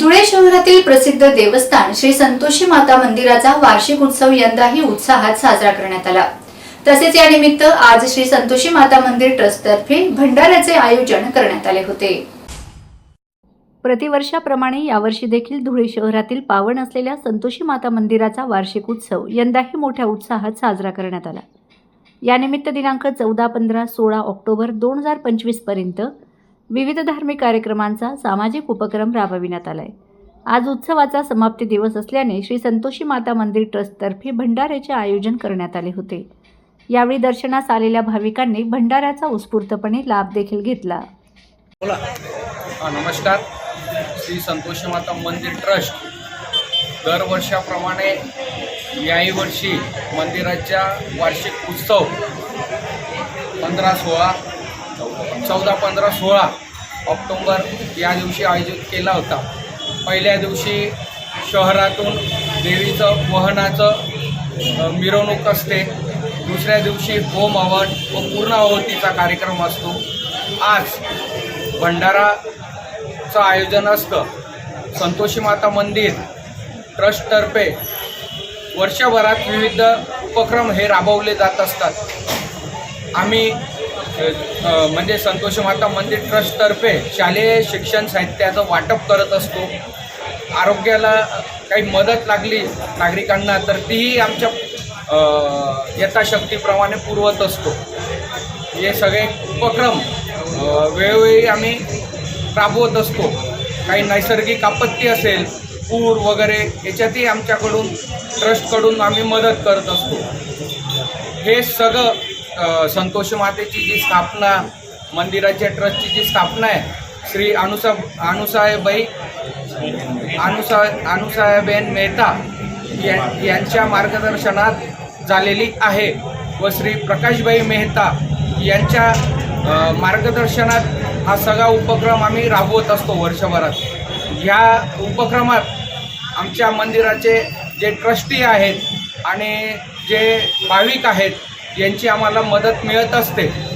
धुळे शहरातील प्रसिद्ध देवस्थान श्री संतोषी माता मंदिराचा वार्षिक उत्सव यंदाही उत्साहात साजरा करण्यात आला. तसेच या निमित्त आज श्री संतोषी माता मंदिर ट्रस्टतर्फे भंडाऱ्याचे आयोजन करण्यात आले होते. प्रतिवर्षाप्रमाणे यावर्षी देखील धुळे शहरातील पावन असलेल्या संतोषी माता मंदिराचा वार्षिक उत्सव यंदाही मोठ्या उत्साहात साजरा करण्यात आला. यानिमित्त दिनांक चौदा पंधरा सोळा ऑक्टोबर दोन हजार पंचवीसपर्यंत विविध धार्मिक कार्यक्रमांचा सामाजिक उपक्रम राबविण्यात आलाय. आज उत्सवाचा समाप्ती दिवस असल्याने श्री संतोषी माता मंदिर ट्रस्टतर्फे भंडाऱ्याचे आयोजन करण्यात आले होते. यावेळी दर्शनास आलेल्या भाविकांनी भंडाऱ्याचा उत्स्फूर्तपणे लाभ देखील घेतला. बोला. हा, नमस्कार. श्री संतोषी माता मंदिर ट्रस्ट दरवर्षाप्रमाणे याही वर्षी मंदिराच्या वार्षिक उत्सव पंधरा सोळा चौदा पंधरा सोळा ऑक्टोंबर या दिवशी आयोजित केला होता. पहिल्या दिवशी शहरातून देवीचं वहनाचं मिरवणूक असते. दुसऱ्या दिवशी होम हवन व पूर्ण आवतीचा कार्यक्रम असतो. आज भंडाराचं आयोजन असतं. संतोषी माता मंदिर ट्रस्टतर्फे वर्षभरात विविध उपक्रम हे राबवले जात असतात. आम्ही म्हणजे संतोषी माता मंदिर ट्रस्टतर्फे शालेय शिक्षण साहित्याचं वाटप करत असतो. आरोग्याला काही मदत लागली नागरिकांना तर तीही आमच्या यथाशक्तीप्रमाणे पुरवत असतो. हे सगळे उपक्रम वेळोवेळी आम्ही राबवत असतो. काही नैसर्गिक आपत्ती असेल पूर वगैरे याच्यातही आमच्याकडून ट्रस्टकडून आम्ही मदत करत असतो. हे सगळं संतोषी मातेची जी स्थापना मंदिराच्या ट्रस्टची जी स्थापना आहे श्री अनुसा अनुसाहेबाई अनुसा अनुसाहेबेन मेहता या यांच्या मार्गदर्शनात झालेली आहे व श्री प्रकाशबाई मेहता यांच्या मार्गदर्शनात हा सगळा उपक्रम आम्ही राबवत असतो वर्षभरात. ह्या उपक्रमात आमच्या मंदिराचे जे ट्रस्टी आहेत आणि जे भाविक आहेत यांची आम्हाला मदत मिळत असते.